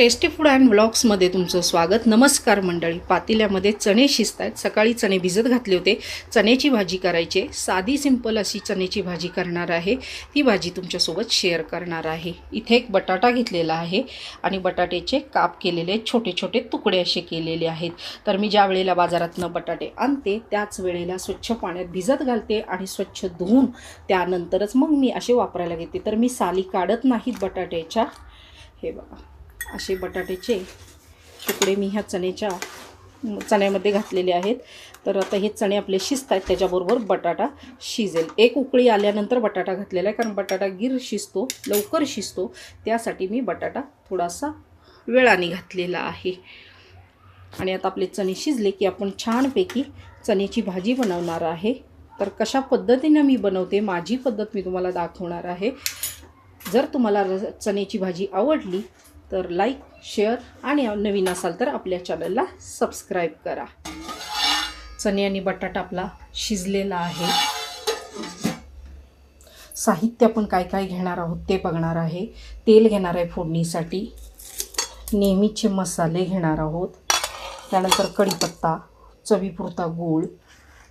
Tasty food and ब्लॉग्समध्ये तुमचं स्वागत. नमस्कार मंडळी. पातेल्यामध्ये चणे शिजत आहेत सकाळी चणे भिजत घातले होते. चण्याची भाजी करायची. साधी सिंपल अशी चण्याची भाजी करणार आहे. ती भाजी तुमच्यासोबत शेअर करणार आहे. इथे एक बटाटा घेतलेला आहे आणि बटाट्याचे काप केलेले छोटे छोटे तुकडे असे केलेले आहेत. तर मी ज्या वेळेला बाजारातनं बटाटे आणते त्याच वेळेला स्वच्छ पाण्यात भिजत घालते आणि स्वच्छ धुवून त्यानंतरच मग मी असे वापरायला घेते. तर मी साली काढत नाहीत बटाट्याच्या. हे बघा. असे बटाट्याचे तुकडे मी ह्या चण्याच्या चण्यामध्ये घातलेले आहेत. तर आता हे चणे आपले शिजत आहेत त्याच्याबरोबर बटाटा शिजेल. एक उकळी आल्यानंतर बटाटा घातलेला आहे कारण बटाटा गिर शिजतो लवकर शिजतो. त्यासाठी मी बटाटा थोडासा वेळाने घातलेला आहे. आणि आता आपले चणे शिजले की आपण छानपैकी चण्याची भाजी बनवणार आहे. तर कशा पद्धतीनं मी बनवते माझी पद्धत मी तुम्हाला दाखवणार आहे. जर तुम्हाला र चण्याची भाजी आवडली तर लाईक शेअर आणि नवीन असाल तर आपल्या चॅनलला सबस्क्राईब करा. चणे आणि बटाटा आपला शिजलेला आहे. साहित्य आपण काय काय घेणार आहोत ते बघणार आहे. तेल घेणार आहे फोडणीसाठी. नेहमीचे मसाले घेणार आहोत. त्यानंतर कढीपत्ता चवीपुरता गूळ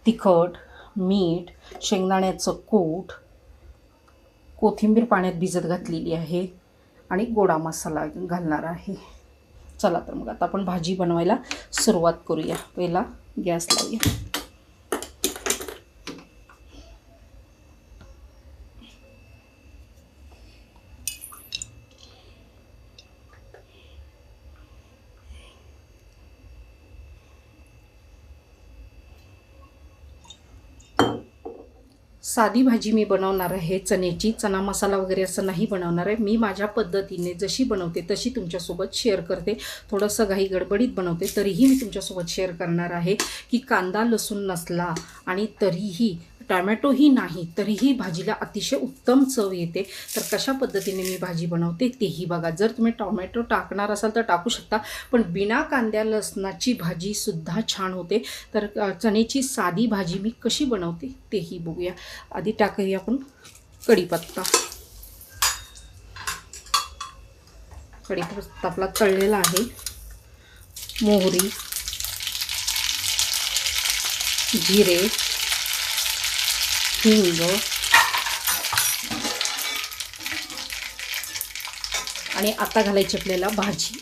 तिखट मीठ शेंगदाण्याचं कूट कोथिंबीर पाण्यात भिजत घातलेली आहे. आणि गोडा मसाला घालणार आहे. चला तर मग आता आपण भाजी बनवायला सुरुवात करूया. पहिला गॅस लावूया. साधी भाजी मी बनवणार आहे चण्याची. चना मसाला वगैरे असं नाही बनवणार आहे. मी माझ्या पद्धतीने जशी बनवते तशी तुमच्यासोबत शेअर करते. थोडंसं घाई गडबडीत बनवते तरीही मी तुमच्यासोबत शेअर करणार आहे की कांदा लसूण नसला आणि तरीही टॅमॅटोही नाही तरीही भाजीला अतिशय उत्तम चव येते. तर कशा पद्धतीने मी भाजी बनवते तेही बघा. जर तुम्ही टॉमॅटो टाकणार असाल तर टाकू शकता पण बिना कांद्या लसणाची भाजीसुद्धा छान होते. तर चण्याची साधी भाजी मी कशी बनवते तेही बघूया. आधी टाकूया आपण कढीपत्ता. कढीपत्ता आपला तळलेला आहे. मोहरी जिरे हिंग आणि आता घालायची आपल्याला भाजी.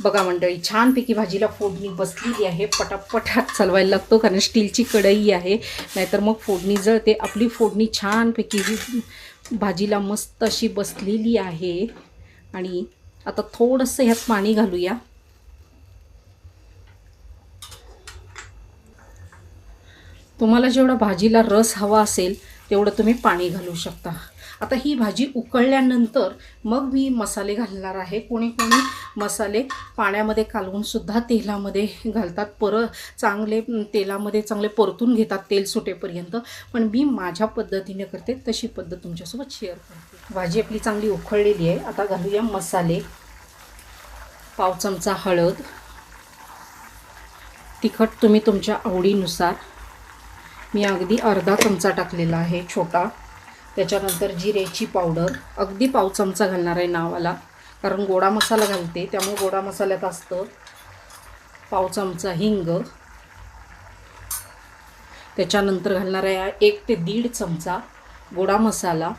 बघा मंडळी छानपैकी भाजीला फोडणी बसलेली आहे. पटापटात चालवायला लागतो कारण स्टीलची कढई आहे. नाहीतर मग फोडणी जळते. आपली फोडणी छानपैकी ही भाजीला मस्त अशी बसलेली आहे. आणि आता थोडंसं ह्यात पाणी घालूया. तुम्हाला जेवढा भाजीला रस हवा असेल तेवढं तुम्ही पाणी घालू शकता. आता ही भाजी उकळल्यानंतर मग मी मसाले घालणार आहे. कोणी कोणी मसाले पाण्यामध्ये कालवूनसुद्धा तेलामध्ये घालतात. पर चांगले तेलामध्ये चांगले परतून घेतात तेल सुटेपर्यंत. पण मी माझ्या पद्धतीने करते तशी पद्धत तुमच्यासोबत शेअर करते. भाजी आपली चांगली उकळलेली आहे. आता घालूया मसाले. पाव चमचा हळद. तिखट तुम्ही तुमच्या आवडीनुसार मी अगदी अर्धा चमचा टाकलेला आहे छोटा. त्याच्यानंतर जिरेची पावडर. अगदी पाव चमचा घालणार आहे नावाला. कारण गोडा मसाला घालते त्यामुळे गोडा मसाल्यात असतं पाव चमचा हिंग. त्याच्यानंतर घालणार आहे एक ते दीड चमचा गोडा मसाला.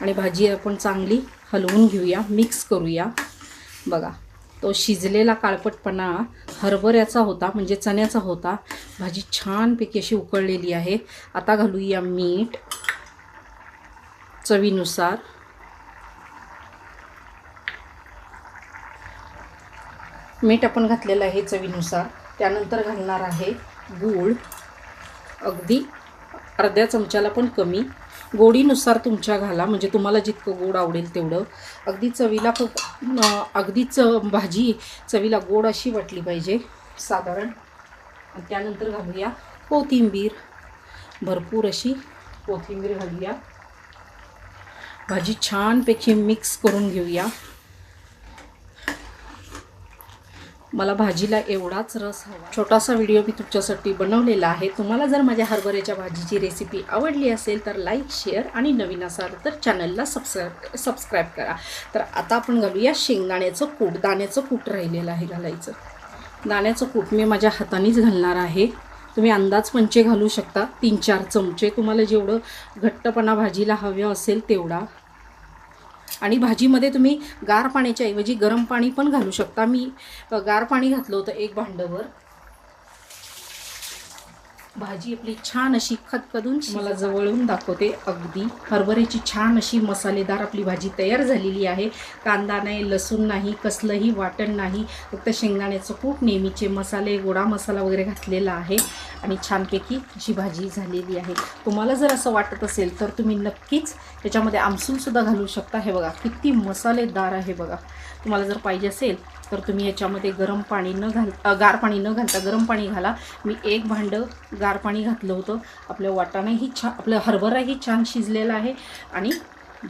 आणि भाजी आपण चांगली हलवून घेऊया मिक्स करूया. बघा. तो शिजलेला काळपटपणा हरभऱ्याचा होता म्हणजे चण्याचा होता. भाजी छानपैकी अशी उकळलेली आहे. आता घालूया मीठ चवीनुसार. मीठ आपण घातलेलं आहे चवीनुसार. त्यानंतर घालणार आहे गूळ. अगदी अर्ध्या चमच्याला पण कमी. गोडीनुसार तुमच्या घाला म्हणजे तुम्हाला जितकं गोड आवडेल तेवढं. अगदी चवीला खूप अगदी च भाजी चवीला गोड अशी वाटली पाहिजे साधारण. त्यानंतर घालूया कोथिंबीर. भरपूर अशी कोथिंबीर घालूया. भाजी छानपैकी मिक्स करून घेऊया. मला भाजीला एवढाच रस हवा. छोटासा व्हिडिओ मी तुमच्यासाठी बनवलेला आहे. तुम्हाला जर माझ्या हरभऱ्याच्या भाजीची रेसिपी आवडली असेल तर लाईक शेअर आणि नवीन असाल तर चॅनलला सबस्क्राईब सबस्क्राईब करा. तर आता आपण घालूया शेंगदाण्याचं कूट. दाण्याचं कूट राहिलेलं आहे घालायचं. दाण्याचं कूट मी माझ्या हातानेच घालणार आहे. तुम्ही अंदाज पंचे घालू शकता. तीन चार चमचे. तुम्हाला जेवढं घट्टपणा भाजीला हवं असेल तेवढा. आणि भाजीमध्ये तुम्ही गार पाण्याच्या ऐवजी गरम पाणी पण घालू शकता. मी गार पाणी घातलं होतं एक भांडंवर भाजी आपली छान अशी खदखदून मला जवळून दाखवते अगदी. हरभऱ्याची छान अशी मसालेदार आपली भाजी तयार झालेली आहे. कांदा नाही लसूण नाही कसलंही वाटण नाही. फक्त शेंगदाण्याचं कूट नेहमीचे मसाले गोडा मसाला वगैरे घातलेला आहे. आणि छानपैकी अशी भाजी झालेली आहे. तुम्हाला जर असं वाटत असेल तर तुम्ही नक्कीच त्याच्यामध्ये आमसूलसुद्धा घालू शकता. हे बघा किती मसालेदार आहे बघा. तुम्हाला जर पाहिजे असेल तर तुम्ही याच्यामध्ये गरम पाणी न घाल गार पाणी न घालता गरम पाणी घाला. मी एक भांडं गार पाणी घातलं होतं. आपलं वाटाणाही छान आपलं हरभराही छान शिजलेला आहे आणि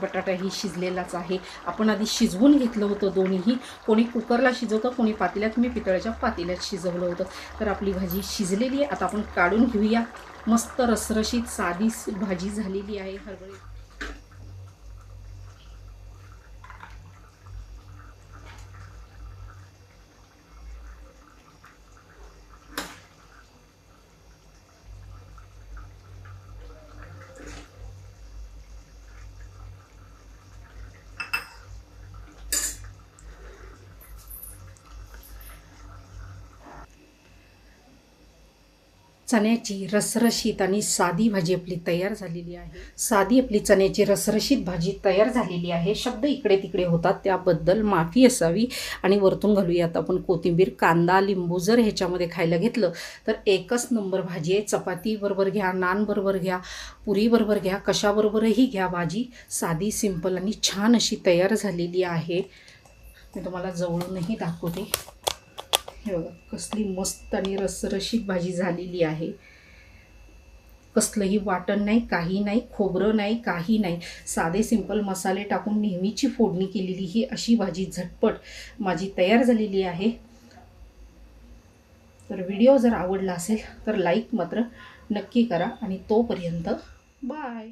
बटाटाही शिजलेलाच आहे. आपण आधी शिजवून घेतलं होतं दोन्हीही. कोणी कुकरला शिजवतं कोणी पातेल्यात. मी पितळ्याच्या पातेल्यात शिजवलं होतं. तर आपली भाजी शिजलेली आहे. आता आपण काढून घेऊया. मस्त रसरशीत साधी भाजी झालेली आहे हरभरे चण्याची रसरशीत आणि साधी भाजी आपली तयार झालेली आहे. साधी आपली चण्याची रसरशीत भाजी तयार झालेली आहे. शब्द इकडे तिकडे होतात त्याबद्दल माफी असावी. आणि वरतून घालूयात आपण कोथिंबीर कांदा लिंबू जर ह्याच्यामध्ये खायला घेतलं तर एकच नंबर भाजी आहे. चपातीबरोबर घ्या नानबरोबर घ्या पुरीबरोबर घ्या कशाबरोबरही घ्या भाजी. साधी सिंपल आणि छान अशी तयार झालेली आहे. मी तुम्हाला जवळूनही दाखवते. हे बघा कसली मस्त आणि रसरशीत भाजी झालेली आहे. कसलंही वाटण नाही काही नाही खोबरं नाही काही नाही. साधे सिंपल मसाले टाकून नेहमीची फोडणी केलेली ही अशी भाजी झटपट माझी तयार झालेली आहे. तर व्हिडिओ जर आवडला असेल तर लाईक मात्र नक्की करा आणि तोपर्यंत बाय